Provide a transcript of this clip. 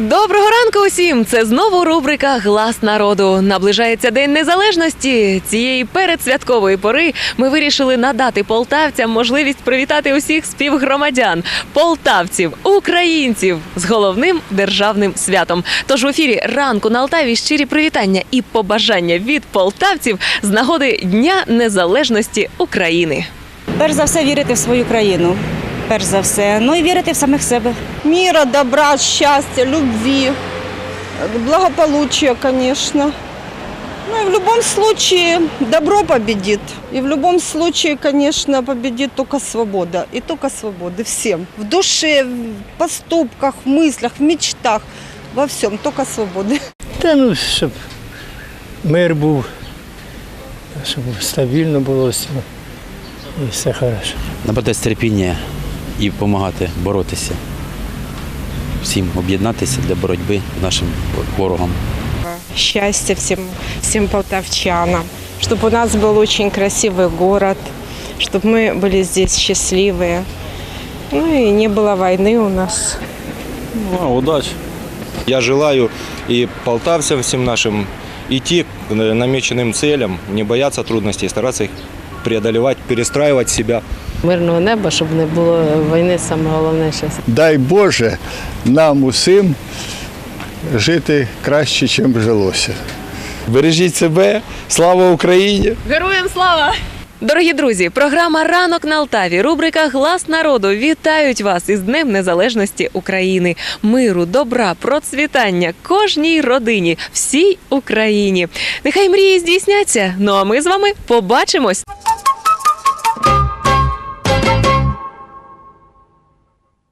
Доброго ранку усім! Це знову рубрика Глас народу. Наближається День Незалежності. Цієї передсвяткової пори ми вирішили надати полтавцям можливість привітати усіх співгромадян, полтавців, українців з головним державним святом. Тож в ефірі ранку на Алтаві щирі привітання і побажання від полтавців з нагоди Дня Незалежності України. Перш за все вірити в свою країну. Перш за все. Ну і вірити в самих себе. Мира, добра, счастья, любви, благополучия, конечно. Ну и в любом случае добро победит. И в любом случае, конечно, победит только свобода. И только свободы всем. В душе, в поступках, в мыслях, в мечтах. Во всем, только свободи. Та ну, щоб мир був, щоб стабільно було все. І все хорошо. набрати терпіння і допомагати боротися. Всім об'єднатися для боротьби з нашим ворогом. счастья всем, всем полтавчанам, чтобы у нас был очень красивый город, чтобы мы были здесь счастливые. Ну и не было войны у нас. Ну, удачи. Я желаю и полтавцам всем нашим идти к намеченным целям, не бояться трудностей, стараться их преодолевать, перестраивать себя. Мирного неба, щоб не було війни, саме головне зараз. дай Боже нам усім жити краще, ніж жилося. Бережіть себе, слава Україні! Героям слава! Дорогі друзі, програма Ранок на Алтаві, рубрика Глас народу вітають вас із Днем Незалежності України, миру, добра, процвітання кожній родині, всій Україні. Нехай мрії здійсняться. Ну а ми з вами побачимось.